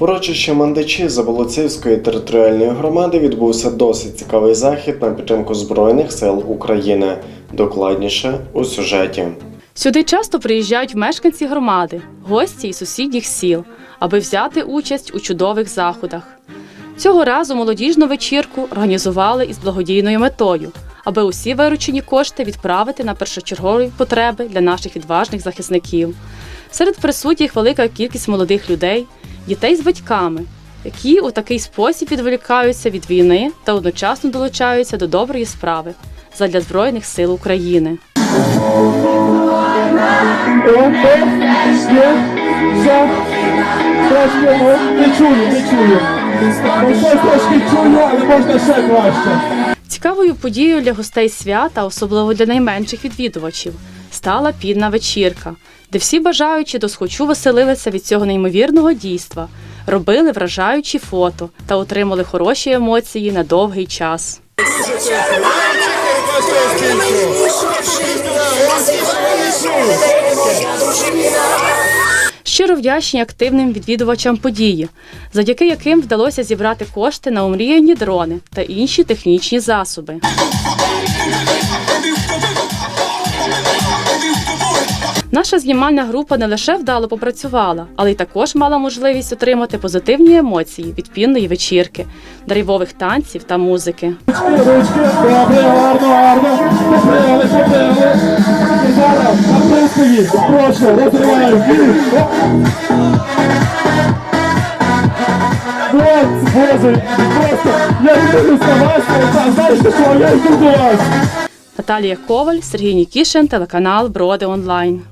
В Мандичі Заболоцівської територіальної громади відбувся досить цікавий захід на підтримку Збройних сил України. Докладніше у сюжеті. Сюди часто приїжджають мешканці громади, гості із сусідніх сіл, аби взяти участь у чудових заходах. Цього разу молодіжну вечірку організували із благодійною метою, аби усі виручені кошти відправити на першочергові потреби для наших відважних захисників. Серед присутніх велика кількість молодих людей, дітей з батьками, які у такий спосіб відволікаються від війни та одночасно долучаються до доброї справи задля Збройних сил України. Цікавою подією для гостей свята, особливо для найменших відвідувачів, стала підна вечірка, де всі бажаючі досхочу веселилися від цього неймовірного дійства, робили вражаючі фото та отримали хороші емоції на довгий час. Щиро вдячні активним відвідувачам події, завдяки яким вдалося зібрати кошти на омріяні дрони та інші технічні засоби. Наша знімальна група не лише вдало попрацювала, але й також мала можливість отримати позитивні емоції від пінної вечірки, драйвових танців та музики. Наталія Коваль, Сергій Нікішин, телеканал Броди Онлайн.